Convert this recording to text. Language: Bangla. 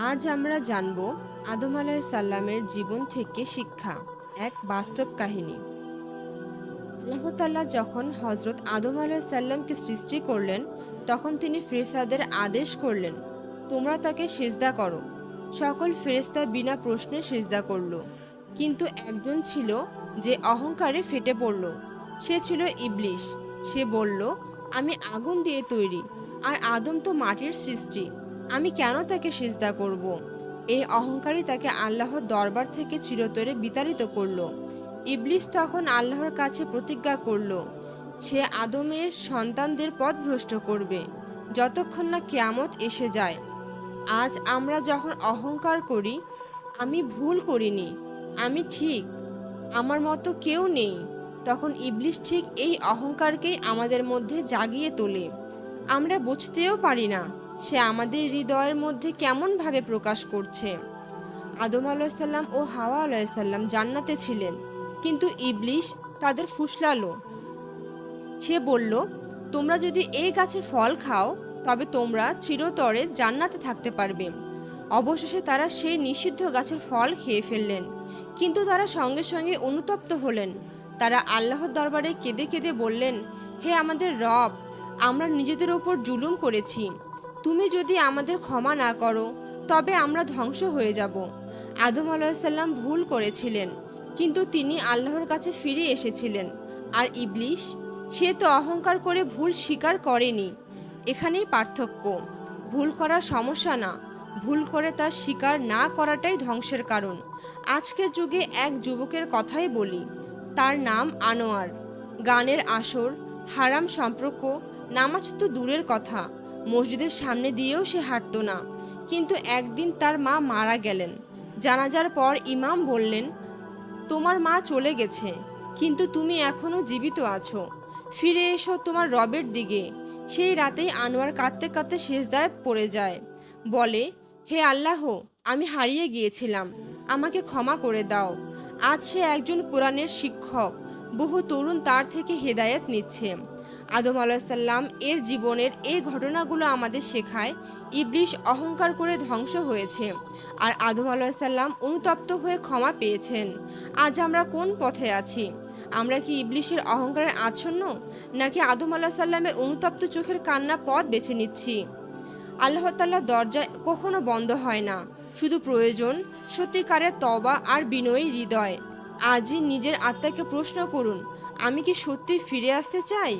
আজ আমরা জানব আদম সাল্লামের জীবন থেকে শিক্ষা, এক বাস্তব কাহিনী। আল্লাহ তাআলা যখন হজরত আদম সাল্লামকে সৃষ্টি করলেন, তখন তিনি ফেরেশতাদের আদেশ করলেন, তোমরা তাকে সেজদা করো। সকল ফেরেশতা বিনা প্রশ্নে সেজদা করল। কিন্তু একজন ছিল যে অহংকারে ফেটে পড়ল, সে ছিল ইবলিশ। সে বলল, আমি আগুন দিয়ে তৈরি, আর আদম তো মাটির সৃষ্টি। আমি কেন তাকে সিজদা করব। এই অহংকারী তাকে আল্লাহর দরবার থেকে চিরতরে বিতাড়িত করল। ইবলিস তখন আল্লাহর কাছে প্রতিজ্ঞা করল, সে আদমের সন্তানদের পথ ভ্রষ্ট করবে, যতক্ষণ না কেয়ামত এসে যায়। আজ আমরা যখন অহংকার করি, আমি ভুল করিনি, আমি ঠিক, আমার মতো কেউ নেই, তখন ইবলিশ ঠিক এই অহংকারকেই আমাদের মধ্যে জাগিয়ে তোলে। আমরা বুঝতেও পারি না সে আমাদের হৃদয়ের মধ্যে কেমনভাবে প্রকাশ করছে? আদম আলাইসাল্লাম ও হাওয়া আলাইসাল্লাম জান্নাতে ছিলেন, কিন্তু ইবলিশ তাদের ফুসলালো। সে বলল, তোমরা যদি এই গাছের ফল খাও, তবে তোমরা চিরতরে জান্নাতে থাকতে পারবে। অবশেষে তারা সেই নিষিদ্ধ গাছের ফল খেয়ে ফেললেন, কিন্তু তারা সঙ্গে সঙ্গে অনুতপ্ত হলেন। তারা আল্লাহর দরবারে কেঁদে কেঁদে বললেন, হে আমাদের রব, আমরা নিজেদের ওপর জুলুম করেছি। তুমি যদি আমাদের ক্ষমা না করো, তবে আমরা ধ্বংস হয়ে যাব। আদম আলাহিসাল্লাম ভুল করেছিলেন, কিন্তু তিনি আল্লাহর কাছে ফিরে এসেছিলেন। আর ইবলিশ, সে তো অহংকার করে ভুল স্বীকার করেনি। এখানেই পার্থক্য, ভুল করার সমস্যা না, ভুল করে তা স্বীকার না করাটাই ধ্বংসের কারণ। আজকের যুগে এক যুবকের কথাই বলি, তার নাম আনোয়ার। গানের আসর, হারাম সম্পর্ক, নামাজ তো দূরের কথা। মসজিদের সামনে দিয়েও সে হাঁটতো না। কিন্তু একদিন তার মা মারা গেলেন। জানাজার পর ইমাম বললেন, তোমার মা চলে গেছে, কিন্তু তুমি এখনও জীবিত আছো। ফিরে এসো তোমার রবের দিকে। সেই রাতেই আনোয়ার কাঁদতে কাঁদতে শেষদায় পড়ে যায়। বলে, হে আল্লাহ, আমি হারিয়ে গিয়েছিলাম। আমাকে ক্ষমা করে দাও। আজ সে একজন কোরআনের শিক্ষক। বহু তরুণ তার থেকে হেদায়েত নিচ্ছে। আদম আলাহিসাল্লাম এর জীবনের এই ঘটনাগুলো আমাদের শেখায়। ইবলিশ অহংকার করে ধ্বংস হয়েছে আর আদম আলাহিসাল্লাম অনুতপ্ত হয়ে ক্ষমা পেয়েছেন। আজ আমরা কোন পথে আছি? আমরা কি ইবলিশের অহংকারের আচ্ছন্ন নাকি আদম আলাহ সাল্লামের অনুতপ্ত চোখের কান্না পথ বেছে নিচ্ছি? আল্লাহ তাল্লাহ দরজা কখনো বন্ধ হয় না। শুধু প্রয়োজন সত্যিকারের তবা আর বিনয়ী হৃদয়। আজই নিজের আত্মাকে প্রশ্ন করুন, আমি কি সত্যি ফিরে আসতে চাই?